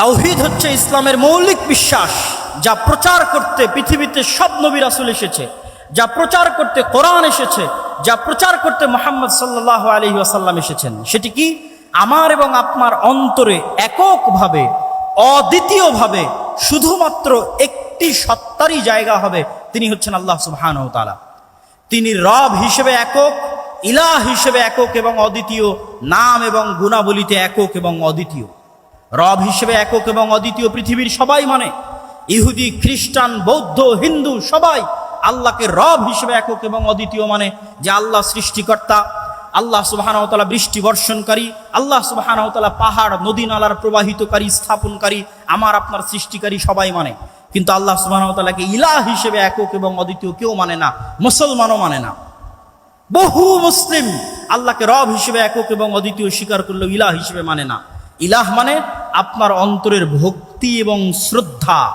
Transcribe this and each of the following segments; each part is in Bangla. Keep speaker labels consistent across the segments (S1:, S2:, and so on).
S1: তাওহিদ হচ্ছে ইসলামের মৌলিক বিশ্বাস, যা প্রচার করতে পৃথিবীতে সব নবী রাসুল এসেছে, যা প্রচার করতে কোরআন এসেছে, যা প্রচার করতে মোহাম্মদ সাল্লাহ আলহি আসাল্লাম এসেছেন। সেটি কি? আমার এবং আপনার অন্তরে এককভাবে, অদ্বিতীয়ভাবে শুধুমাত্র একটি সত্তারই জায়গা হবে, তিনি হচ্ছেন আল্লাহ সুবহান তালা তিনি রব হিসেবে একক, ইলাহ হিসেবে একক এবং অদ্বিতীয়, নাম এবং গুণাবলিতে একক এবং অদ্বিতীয়। রব হিসেবে একক এবং অদ্বিতীয় পৃথিবীর সবাই মানে ইহুদি, খ্রিস্টান, বৌদ্ধ, হিন্দু সবাই আল্লাহকে রব হিসেবে একক এবং অদ্বিতীয় মানে যে আল্লাহ সৃষ্টিকর্তা, আল্লাহ সুবাহানতালা বৃষ্টি বর্ষণকারী, আল্লাহ সুবাহানতালা পাহাড়, নদী নালার প্রবাহিতকারী, স্থাপনকারী, আমার, আপনার সৃষ্টিকারী সবাই মানে। কিন্তু আল্লাহ সুবাহানতালাকে ইলা হিসেবে একক এবং অদ্বিতীয় কেউ মানে না, মুসলমানও মানে না। বহু মুসলিম আল্লাহকে রব হিসেবে একক এবং অদ্বিতীয় স্বীকার করলেও ইলাহ হিসেবে মানে না। ইলাহ মানে আপনার অন্তরের ভক্তি এবং শ্রদ্ধা।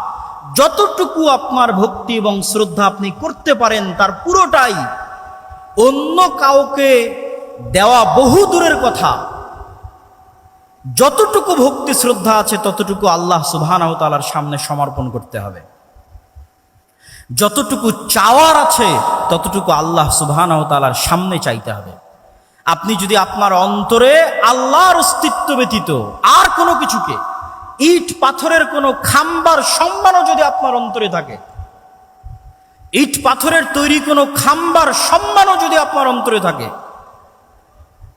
S1: যতটুকু আপনার ভক্তি এবং শ্রদ্ধা আপনি করতে পারেন, তার পুরোটাই অন্য কাউকে দেওয়া বহু দূরের কথা। যতটুকু ভক্তি শ্রদ্ধা আছে, ততটুকু আল্লাহ সুবহানাহু তাআলার সামনে সমর্পণ করতে হবে। যতটুকু চাওয়ার আছে, ততটুকু আল্লাহ সুবহানাহু তাআলার সামনে চাইতে হবে। আপনি যদি আপনার অন্তরে আল্লাহর অস্তিত্ব ব্যতীত আর কোনো কিছুকে, ইট পাথরের কোনো খাম্বার সম্মানও যদি আপনার অন্তরে থাকে, ইট পাথরের তৈরি কোনো খাম্বার সম্মানও যদি আপনার অন্তরে থাকে,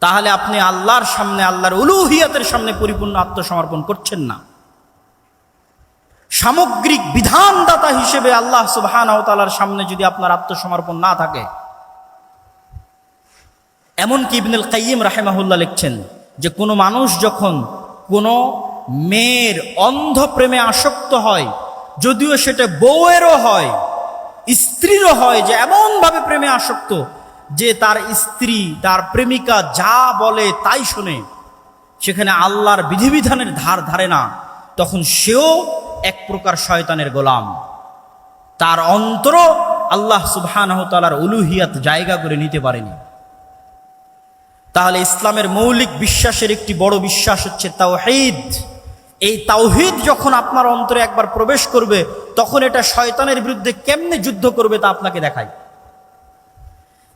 S1: তাহলে আপনি আল্লাহর সামনে, আল্লাহর উলুহিয়াতের সামনে পরিপূর্ণ আত্মসমর্পণ করছেন না। সামগ্রিক বিধানদাতা হিসেবে আল্লাহ তালার সামনে যদি আপনার আত্মসমর্পণ না থাকে এমনকি ইবনুল কাইয়িম রাহেমাহুল্লাহ লিখছেন যে কোনো মানুষ যখন কোনো মেয়ের অন্ধ প্রেমে আসক্ত হয়, যদিও সেটা বউয়েরও হয়, স্ত্রীরও হয় যে এমনভাবে প্রেমে আসক্ত যে তার স্ত্রী, তার প্রেমিকা যা বলে তাই শোনে, সেখানে আল্লাহর বিধিবিধানের ধার ধারে না, তখন সেও এক প্রকার শয়তানের গোলাম। তার অন্তর আল্লাহ সুবহানাহু তাআলার উলুহিয়াত জায়গা করে নিতে পারেনি। তাহলে ইসলামের মৌলিক বিশ্বাসের একটি বড় বিশ্বাস হচ্ছে তাওহিদ। এই তাওহিদ যখন আপনার অন্তরে একবার প্রবেশ করবে, তখন এটা শয়তানের বিরুদ্ধে কেমনে যুদ্ধ করবে তা আপনাকে দেখায়।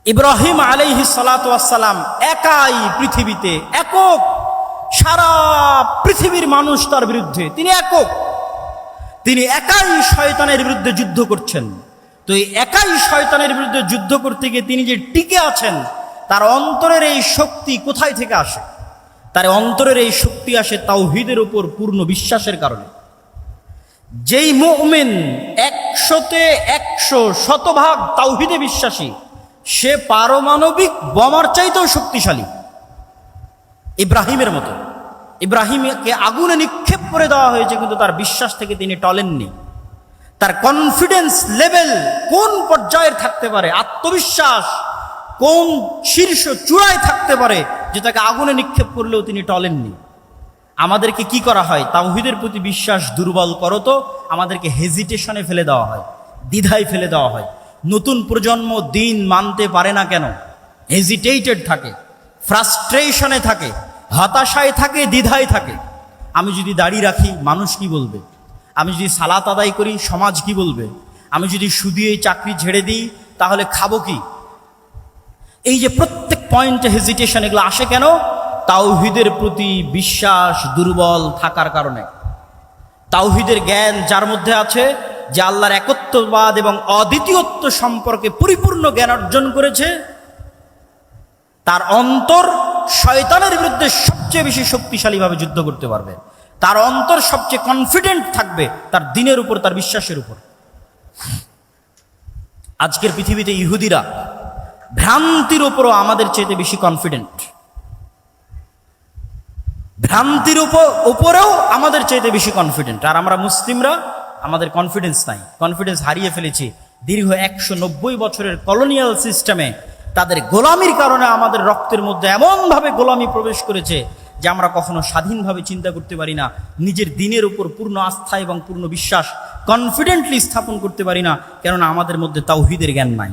S1: ইব্রাহিম আলাইহি সালাম একাই পৃথিবীতে একক। সারা পৃথিবীর মানুষ তার বিরুদ্ধে, তিনি একক। তিনি একাই শয়তানের বিরুদ্ধে যুদ্ধ করছেন। তো এই একাই শয়তানের বিরুদ্ধে যুদ্ধ করতে গিয়ে তিনি যে টিকে আছেন তার অন্তরের এই শক্তি কোথায় থেকে আসে? তার অন্তরের এই শক্তি আসে তাওহিদের উপর পূর্ণ বিশ্বাসের কারণে। যেই মুমিন একশোতে একশো শতভাগ তাওহিদে বিশ্বাসী, সে পারমাণবিক বোমার চাইতেও শক্তিশালী। ইব্রাহিমের মতো। ইব্রাহিমকে আগুনে নিক্ষেপ করে দেওয়া হয়েছে, কিন্তু তার বিশ্বাস থেকে তিনি টলেননি। তার কনফিডেন্স লেভেল কোন পর্যায়ের থাকতে পারে? আত্মবিশ্বাস কোন শীর্ষ চূড়ায় থাকতে পারে যে তাকে আগুনে নিক্ষেপ করলেও তিনি টলেননি? আমাদেরকে কি করা হয়? তাওহিদের প্রতি বিশ্বাস দুর্বল করো তো আমাদেরকে হেজিটেশনে ফেলে দেওয়া হয়, দ্বিধায় ফেলে দেওয়া হয়। নতুন প্রজন্ম দিন মানতে পারে না কেন? হেজিটেটেড থাকে ফ্রাস্ট্রেশনে থাকে, হতাশায় থাকে, দ্বিধায় থাকে। আমি যদি দাড়ি রাখি, মানুষ কি বলবে? আমি যদি সালাত আদায় করি, সমাজ কি বলবে? আমি যদি সুদিয়ে চাকরি ঝেড়ে দিই, তাহলে খাব কি? এই যে প্রত্যেক পয়েন্টে হেজিটেশন এগুলো আসে কেন? তাওহিদের প্রতি বিশ্বাস দুর্বল থাকার কারণে। তাওহিদের জ্ঞান যার মধ্যে আছে যে আল্লাহর একত্ববাদ এবং অদ্বিতীয়ত্ব সম্পর্কে পরিপূর্ণ জ্ঞান অর্জন করেছে, তার অন্তর শয়তানের বিরুদ্ধে সবচেয়ে বেশি শক্তিশালীভাবে যুদ্ধ করতে পারবে। তার অন্তর সবচেয়ে কনফিডেন্ট থাকবে তার দিনের উপর, তার বিশ্বাসের উপর। আজকের পৃথিবীতে ইহুদিরা ভ্রান্তির উপরও আমাদের চেয়ে বেশি কনফিডেন্ট ভ্রান্তির উপরেও আমাদের চাইতে বেশি কনফিডেন্ট আর আমরা মুসলিমরা, আমাদের কনফিডেন্স নাই। কনফিডেন্স হারিয়ে ফেলেছি দীর্ঘ একশো নব্বই বছরের কলোনিয়াল সিস্টেমে তাদের গোলামির কারণে আমাদের রক্তের মধ্যে এমনভাবে গোলামি প্রবেশ করেছে যে আমরা কখনো স্বাধীনভাবে চিন্তা করতে পারি না, নিজের দিনের উপর পূর্ণ আস্থা এবং পূর্ণ বিশ্বাস কনফিডেন্টলি স্থাপন করতে পারি না, কেননা আমাদের মধ্যে তাওহিদের জ্ঞান নাই।